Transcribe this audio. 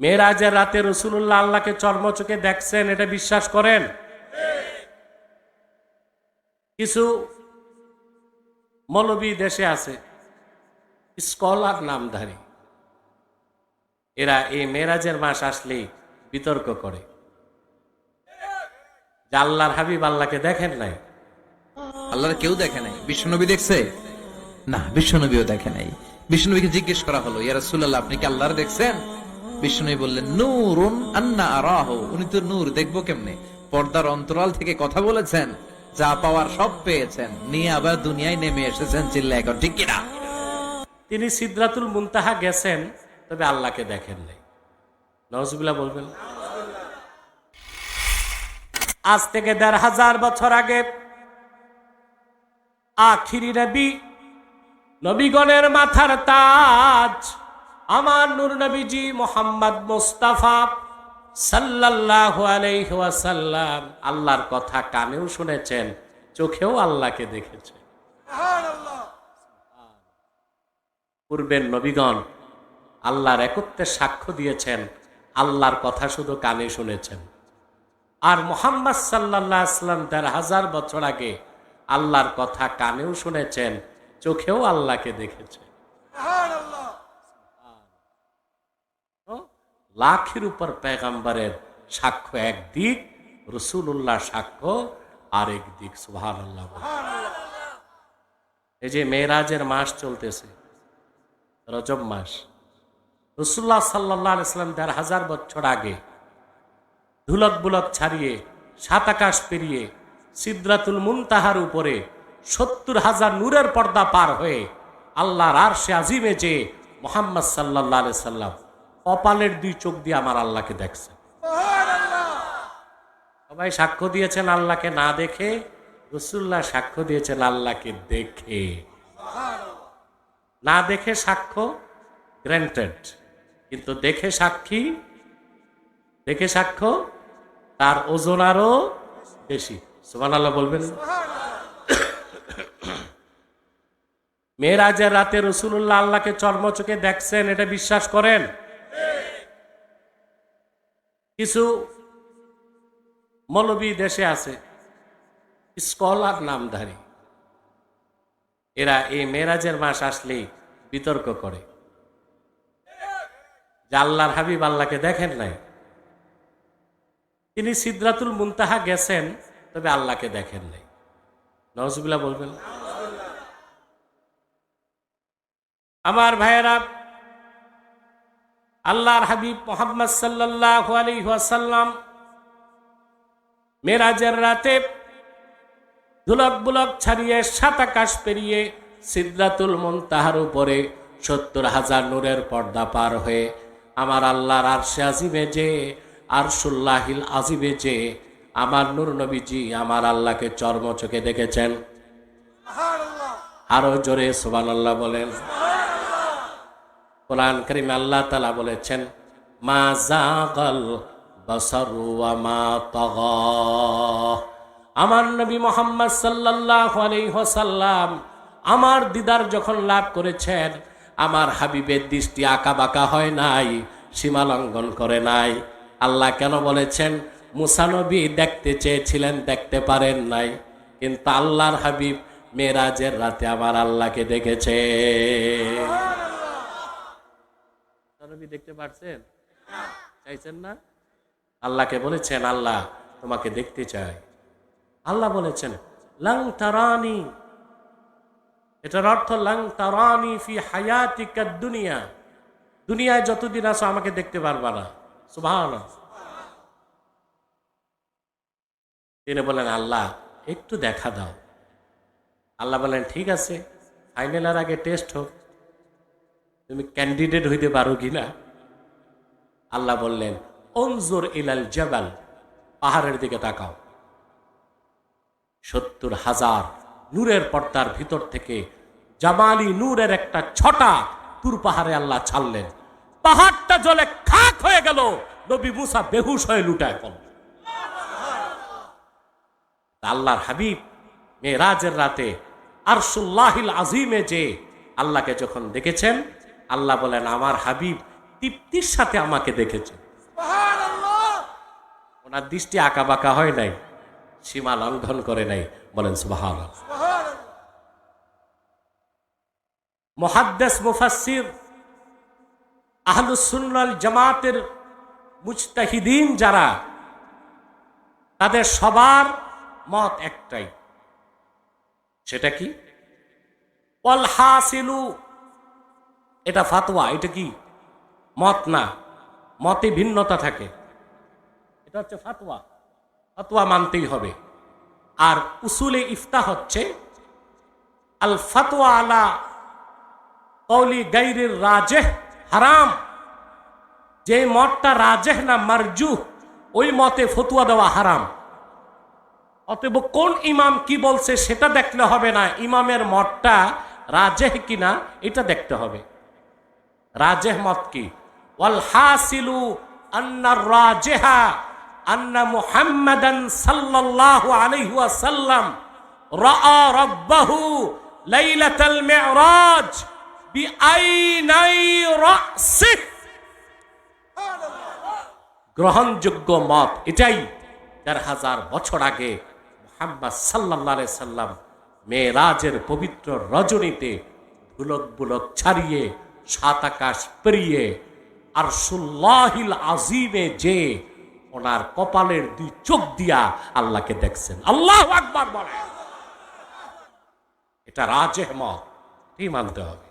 মেয়েরাজের রাতে রসুল্লাহ আল্লাহকে চর্মচোখে দেখছেন, এটা বিশ্বাস করেন? কিছু মৌলবী দেশে আছে, স্কলার নামধারী। এরা এই মেরাজের মাস আসলেই বিতর্ক করে। আল্লাহর হাবিব আল্লাহকে দেখেন নাই। আল্লাহর কেউ দেখে নাই। বিশ্বনবী দেখছে? না বিশ্বনবীও দেখে নাই। বিশ্বনবীকে জিজ্ঞেস করা হলো, ইয়া রাসূলুল্লাহ, আপনি কি আল্লাহর দেখছেন? বিশ্বনবী বললেন, নূরুন আন্না আরাহু। উনি তো নূর, দেখব কেমনে? পর্দার অন্তরাল থেকে কথা বলেছেন, যা পাওয়ার সব পেয়েছেন। নিয়ে আবার দুনিয়ায় নেমে এসেছেন চিল্লা এখন ঠিক কিনা? তিনি সিদ্রাতুল মুনতাহা গেছেন, তবে আল্লাহকে দেখেন নাই। নজবুল্লাহ বলবেন। আজ থেকে দেড় হাজার বছর আগে আখিরি নবী, নবীগণের মাথার তাজ আমার নূর নবীজি মোহাম্মদ মুস্তাফা সাল্লাল্লাহু আলাইহি ওয়াসাল্লাম আল্লাহর কথা কানেও শুনেছেন চোখেও আল্লাহকে দেখেছেন। পূর্বের নবীগণ আল্লাহর একত্বের সাক্ষ্য দিয়েছেন আল্লাহর কথা শুধু কানে শুনেছেন। আর মোহাম্মদ সাল্লাহ আসলাম দেড় হাজার বছর আগে আল্লাহর কথা কানেও শুনেছেন চোখেও আল্লাহকে দেখেছেন তো লাখের উপর পেগাম্বারের সাক্ষ্য একদিক রসুল্লাহ সাক্ষ্য আরেক দিক সুহান এই যে মেয়েরাজের মাস চলতেছে, রজব মাস। রসুল্লাহ সাল্লাহ ইসলাম দেড় হাজার বছর আগে ধুলক বুলক ছাড়িয়ে, সাত আকাশ পেরিয়ে, সিদ্রাতুল মুনতাহার উপরে সত্তর হাজার নূরের পর্দা পার হয়ে আল্লাহর আর সে আজিমে যে মোহাম্মদ সাল্লাহ সাল্লাম কপালের দুই চোখ দিয়ে আমার আল্লাহকে দেখছে। সবাই সাক্ষ্য দিয়েছেন আল্লাহকে না দেখে রসুল্লাহ সাক্ষ্য দিয়েছেন আল্লাহকে দেখে। না দেখে সাক্ষ্য গ্র্যান্টেড কিন্তু দেখে সাক্ষী, দেখে সাক্ষ্য তার ওজন আরও বেশি। সুমান আল্লাহ বলবেন মেয়েরাজের রাতে রসুল্লাহ আল্লাহকে চর্মচোখে দেখছেন, এটা বিশ্বাস করেন? কিছু মৌলবী দেশে আছে, স্কলার নামধারী। এরা এই মেরাজের মাস আসলেই বিতর্ক করে। যে আল্লাহর হাবিব আল্লাহকে দেখেন নাই। তিনি সিদ্রাতুল মুনতাহা গেছেন, তবে আল্লাহকে দেখেন নাই। নজবুল্লাহ বলবেন আমার ভাইয়েরা আল্লাহর হাবিব মোহাম্মদ সাল্লাহ আলী ওয়াসাল্লাম মেরাজের রাতে ধুলক বুলক ছাড়িয়ে সাত আকাশ পেরিয়ে সিদ্ধাতুল মন্তাহার উপরে সত্তর হাজার নূরের পর্দা পার হয়ে আমার আল্লাহর আরশে আজিবে যে আরশুল্লাহিল আজিবে যে আমার নূর নবীজি আমার আল্লাহকে চর্ম চোখে দেখেছেন আরও জোরে সোবান আল্লাহ বলেন। কোরআন করিম আল্লাহ তালা বলেছেন, মা জাগাল আমার নবী মোহাম্মদ সাল্লাহ আলাইসাল্লাম আমার দিদার যখন লাভ করেছেন, আমার হাবিবের দৃষ্টি আঁকা বাঁকা হয় নাই, সীমা লঙ্ঘন করে নাই। আল্লাহ কেন বলেছেন মুসানবী দেখতে চেয়েছিলেন, দেখতে পারেন নাই। কিন্তু আল্লাহর হাবিব মেরাজের রাতে আমার আল্লাহকে দেখেছে। মুসানবী দেখতে পারছেন? চাইছেন না? আল্লাহকে বলেছেন আল্লাহ তোমাকে দেখতে চাই। আল্লাহ বলেছেন লং তারানি। এটার অর্থ লং তারানি ফি হায়াতিকা দুনিয়া। দুনিয়ায় যতদিন আছো আমাকে দেখতে পারবা না। সুভান তিনি বলেন আল্লাহ একটু দেখা দাও। আল্লাহ বলেন ঠিক আছে ফাইনালের আগে টেস্ট হোক। তুমি ক্যান্ডিডেট হইতে পারো কিনা? আল্লাহ বললেন, অনজোর ইলাল জবাল, পাহাড়ের দিকে তাকাও। সত্তর হাজার নূরের পর্দার ভিতর থেকে জামালি নূরের একটা ছটা তুর পাহাড়ে আল্লাহ ছাড়লেন। পাহাড়টা জলে খাক হয়ে গেল, নবী মুসা বেহুশ হয়ে লুটায় পড়ল। আল্লাহর হাবিব, মেয়েরাজের রাতে আরসুল্লাহিল আজিমে যে আল্লাহকে যখন দেখেছেন আল্লাহ বলেন আমার হাবিব তৃপ্তির সাথে আমাকে দেখেছে। ওনার দৃষ্টি আঁকা বাঁকা হয় নাই সীমা লঙ্ঘন করে নাই বলেন সুবাহান মহাদ্দেস মুফাসির আহলুসুন্নাল জামাতের মুজতাহিদিন যারা তাদের সবার মত একটাই। সেটা কি? অল হাসিলু এটা ফাতোয়া এটা কি? মত না। মতে ভিন্নতা থাকে। এটা হচ্ছে ফাতোয়া ফাতোয়া মানতেই হবে। আর উসুলে ইফতা হচ্ছে আল ফাতোয়া আলা কৌলি গাইরের রাজেহ, হারাম। যে মতটা রাজেহ না মারজু ওই মতে ফতুয়া দেওয়া হারাম। অতএব কোন ইমাম কি বলছে সেটা দেখলে হবে না। ইমামের মতটা রাজেহ কিনা, এটা দেখতে হবে। রাজেহ মত কি? আন্না রাজেহা আন্না গ্রহণযোগ্য মত এটাই দেড় হাজার বছর আগে মোহাম্মদ সাল্লাহ সাল্লাম মেয়েরাজের পবিত্র রজনীতে ধুলক বুলক ছাড়িয়ে সাত আকাশ পেরিয়ে আর সুল্লাহিল আজিমে যে ওনার কপালের দুই চোখ দিয়া আল্লাহকে দেখছেন। আল্লাহ একবার বলে এটা রাজ মত। এই মানতে হবে।